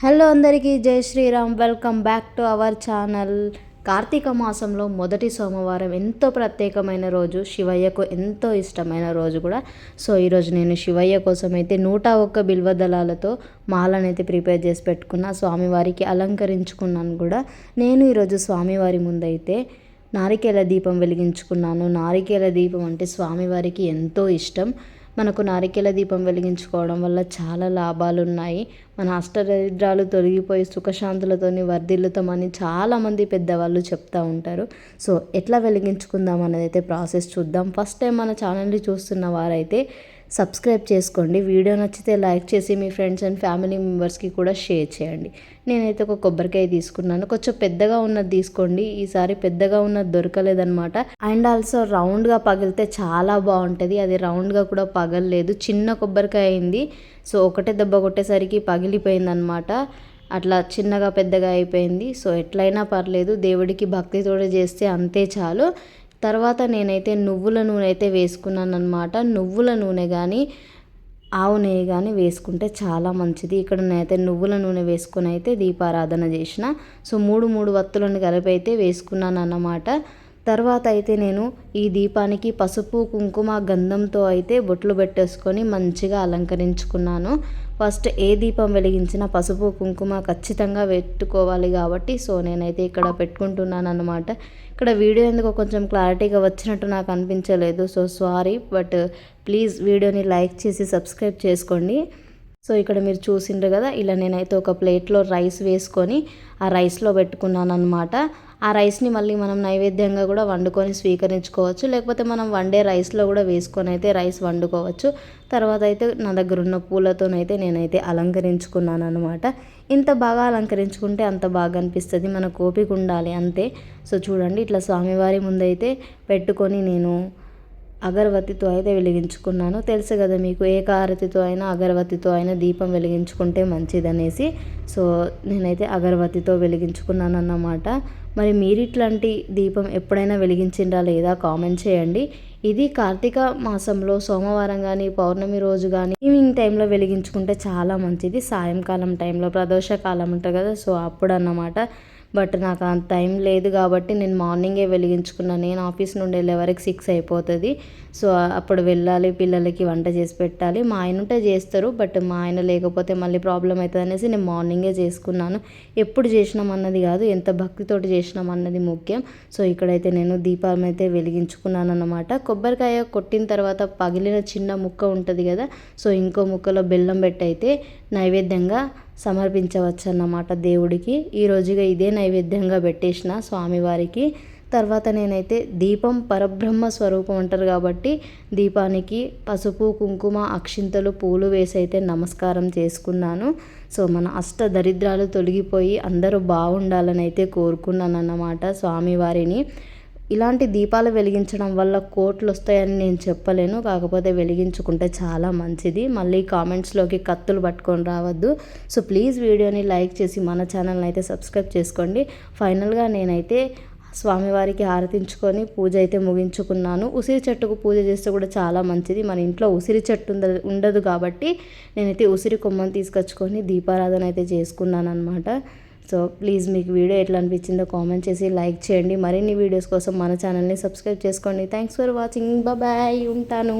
Hello అందరికీ Jai Shriram. Welcome back to our channel. Karthika మాసంలో మొదటి సోమవారం ఎంతో ప్రత్యేకమైన రోజు. శివయ్యకు ఎంతో ఇష్టమైన రోజు కూడా. సో ఈరోజు నేను శివయ్య కోసం అయితే నూట ఒక్క బిల్వ దళాలతో మాలనైతే ప్రిపేర్ చేసి పెట్టుకున్న. స్వామివారికి అలంకరించుకున్నాను కూడా. నేను ఈరోజు స్వామివారి ముందైతే నారికేల దీపం వెలిగించుకున్నాను. నారికేల దీపం అంటే స్వామివారికి ఎంతో ఇష్టం. మనకు నారికేల దీపం వెలిగించుకోవడం వల్ల చాలా లాభాలు ఉన్నాయి మన అష్టదరిద్రాలు తొలగిపోయి సుఖశాంతులతోని వర్ధిల్లుతామని చాలామంది పెద్దవాళ్ళు చెప్తూ ఉంటారు. సో ఎట్లా వెలిగించుకుందాం అనేది అయితే ప్రాసెస్ చూద్దాం. ఫస్ట్ టైం మన ఛానల్ని చూస్తున్న వారైతే సబ్స్క్రైబ్ చేసుకోండి. వీడియో నచ్చితే లైక్ చేసి మీ ఫ్రెండ్స్ అండ్ ఫ్యామిలీ మెంబర్స్కి కూడా షేర్ చేయండి. నేనైతే ఒక కొబ్బరికాయ తీసుకున్నాను. కొంచెం పెద్దగా ఉన్నది తీసుకోండి. ఈసారి పెద్దగా ఉన్నది దొరకలేదనమాట అండ్ ఆల్సో రౌండ్గా పగిలితే చాలా బాగుంటుంది. అది రౌండ్గా కూడా పగలలేదు. చిన్న కొబ్బరికాయ అయింది. సో ఒకటే దెబ్బ కొట్టేసరికి పగిలిపోయిందనమాట అట్లా చిన్నగా పెద్దగా అయిపోయింది. సో ఎట్లయినా పర్లేదు. దేవుడికి భక్తితో చేస్తే అంతే చాలు. తర్వాత నేనైతే నువ్వుల నూనె అయితే వేసుకున్నాను అనమాట నువ్వుల నూనె కానీ ఆవు నెయ్యి కానీ వేసుకుంటే చాలా మంచిది. ఇక్కడ నేనైతే నువ్వుల నూనె వేసుకొని అయితే దీపారాధన చేసిన. సో మూడు మూడు వత్తులను కలిపి అయితే వేసుకున్నాను అన్నమాట తర్వాత అయితే నేను ఈ దీపానికి పసుపు కుంకుమ గంధంతో అయితే బొట్లు పెట్టేసుకొని మంచిగా అలంకరించుకున్నాను. ఫస్ట్ ఏ దీపం వెలిగించినా పసుపు కుంకుమ ఖచ్చితంగా పెట్టుకోవాలి కాబట్టి సో నేనైతే ఇక్కడ పెట్టుకుంటున్నాను అనమాట ఇక్కడ వీడియో ఎందుకో కొంచెం క్లారిటీగా వచ్చినట్టు నాకు అనిపించలేదు సో సారీ బట్ ప్లీజ్ వీడియోని లైక్ చేసి సబ్స్క్రైబ్ చేసుకోండి. సో ఇక్కడ మీరు చూసిండ్రు కదా ఇలా నేనైతే ఒక ప్లేట్లో రైస్ వేసుకొని ఆ రైస్లో పెట్టుకున్నాను అనమాట ఆ రైస్ని మళ్ళీ మనం నైవేద్యంగా కూడా వండుకొని స్వీకరించుకోవచ్చు. లేకపోతే మనం వండే రైస్లో కూడా వేసుకొని అయితే రైస్ వండుకోవచ్చు. తర్వాత అయితే నా దగ్గర ఉన్న పూలతోనైతే నేనైతే అలంకరించుకున్నాను అనమాట ఇంత బాగా అలంకరించుకుంటే అంత బాగా అనిపిస్తుంది. మన కోపిక ఉండాలి అంతే. సో చూడండి ఇట్లా స్వామివారి ముందైతే పెట్టుకొని నేను అగరవత్తితో అయితే వెలిగించుకున్నాను. తెలుసు కదా మీకు ఏ కారతితో అయినా అగరవత్తితో అయినా దీపం వెలిగించుకుంటే మంచిదనేసి. సో నేనైతే అగరవత్తితో వెలిగించుకున్నాను అన్నమాట మరి మీరు ఇట్లాంటి దీపం ఎప్పుడైనా వెలిగించిందా లేదా కామెంట్ చేయండి. ఇది కార్తీక మాసంలో సోమవారం కానీ పౌర్ణమి రోజు కానీ ఈవినింగ్ టైంలో వెలిగించుకుంటే చాలా మంచిది. సాయంకాలం టైంలో ప్రదోషకాలం ఉంటుంది కదా సో అప్పుడు అన్నమాట బట్ నాకు అంత టైం లేదు కాబట్టి నేను మార్నింగే వెలిగించుకున్నాను నేను ఆఫీస్ నుండి వెళ్ళే వరకు సిక్స్ అయిపోతుంది. సో అప్పుడు వెళ్ళాలి పిల్లలకి వంట చేసి పెట్టాలి. మా ఆయన ఉంటే చేస్తారు బట్ మా ఆయన లేకపోతే మళ్ళీ ప్రాబ్లం అవుతుంది అనేసి నేను మార్నింగే చేసుకున్నాను. ఎప్పుడు చేసినాం అన్నది కాదు ఎంత భక్తితోటి చేసినాం అన్నది ముఖ్యం. సో ఇక్కడైతే నేను దీపాలను అయితే వెలిగించుకున్నాను అన్నమాట. కొబ్బరికాయ కొట్టిన తర్వాత పగిలిన చిన్న ముక్క ఉంటుంది కదా సో ఇంకో ముక్కలో బెల్లం పెట్టి అయితే నైవేద్యంగా సమర్పించవచ్చు అన్నమాట దేవుడికి ఈరోజుగా ఇదే నైవేద్యంగా పెట్టేసిన స్వామివారికి. తర్వాత నేనైతే దీపం పరబ్రహ్మ స్వరూపం అంటారు కాబట్టి దీపానికి పసుపు కుంకుమ అక్షింతలు పూలు వేసి అయితే నమస్కారం చేసుకున్నాను. సో మన అష్ట దరిద్రాలు తొలగిపోయి అందరూ బాగుండాలని అయితే కోరుకున్నాను అన్నమాట స్వామివారిని. ఇలాంటి దీపాలు వెలిగించడం వల్ల కోట్లు వస్తాయని నేను చెప్పలేను. కాకపోతే వెలిగించుకుంటే చాలా మంచిది. మళ్ళీ కామెంట్స్లోకి కత్తులు పట్టుకొని రావద్దు. సో ప్లీజ్ వీడియోని లైక్ చేసి మన ఛానల్ని అయితే సబ్స్క్రైబ్ చేసుకోండి. ఫైనల్గా నేనైతే స్వామివారికి ఆరతించుకొని పూజ అయితే ముగించుకున్నాను. ఉసిరి చెట్టుకు పూజ చేస్తే కూడా చాలా మంచిది. మన ఇంట్లో ఉసిరి చెట్టు ఉండదు కాబట్టి నేనైతే ఉసిరి కొమ్మను తీసుకొచ్చుకొని దీపారాధన అయితే చేసుకున్నాను అనమాట సో ప్లీజ్ మీకు వీడియో ఎట్లా అనిపించిందో కామెంట్ చేసి లైక్ చేయండి. మరిన్ని వీడియోస్ కోసం మన ఛానల్ని సబ్స్క్రైబ్ చేసుకోండి. థ్యాంక్స్ ఫర్ వాచింగ్ బాయ్ ఉంటాను.